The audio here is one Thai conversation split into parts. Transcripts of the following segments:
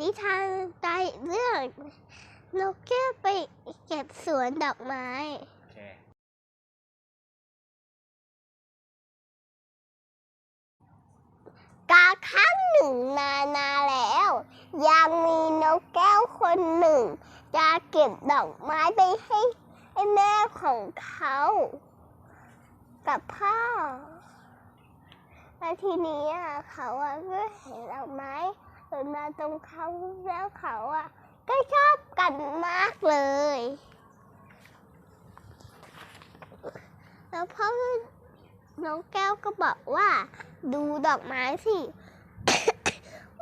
นิทานใจเรื่องนกแก้วไปเก็บสวนดอกไม้ โอเค กาครั้งหนึ่งนานาแล้ว ยังมีนกแก้วคนหนึ่ง จะเก็บดอกไม้ไปให้ให้แม่ของเขา กับพ่อแล้วทีนี้อะเขาอะก็เห็นดอกไม้ เดินมาตรงเขาแล้วเขาอะ ก็ชอบกันมากเลย แล้วพ่อน้องแก้วก็บอกว่า ดูดอกไม้สิ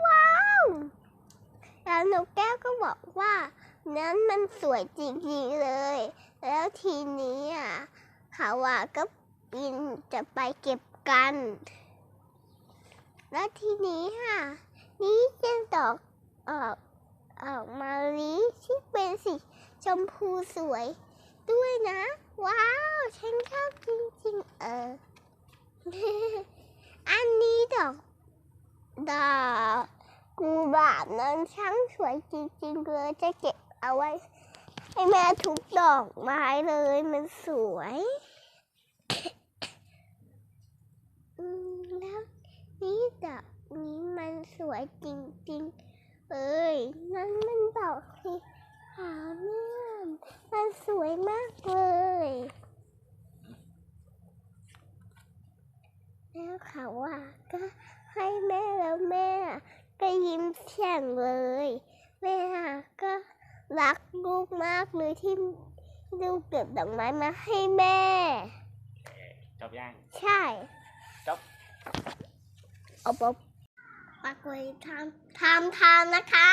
ว้าว แล้วนกแก้วก็บอกว่า นั้นมันสวยจริงๆเลย แล้วทีนี้อะเขาอะก็บินจะไปเก็บกัน แล้วทีนี้ค่ะ นี่เจะดอกออกออกมาลีที่เป็นสีชมพูสวย ด้วยนะ ว้าว ฉันชอบจริงๆเออ อันนี้ดอกดอกกูบาบนั้นช่างสวยจริงๆเลยจะเก็บเอาไว้ ให้แม่ทุกดอกไม้เลยมันสวยอืมแล้วนี่ดอกนี้ สวยจริงๆ เอ้ย นั่นมันดอกสีขาวเนี่ยมันสวยมากเลย แล้วเขาอะก็ให้แม่แล้วแม่ก็ยิ้มแฉ่งเลย แม่อะก็รักลูกมากเลยที่ลูกเก็บดอกไม้มาให้แม่โอเคจบยัง ใช่ จบเอาป๊บ ปากไว้ทำทำทำนะคะ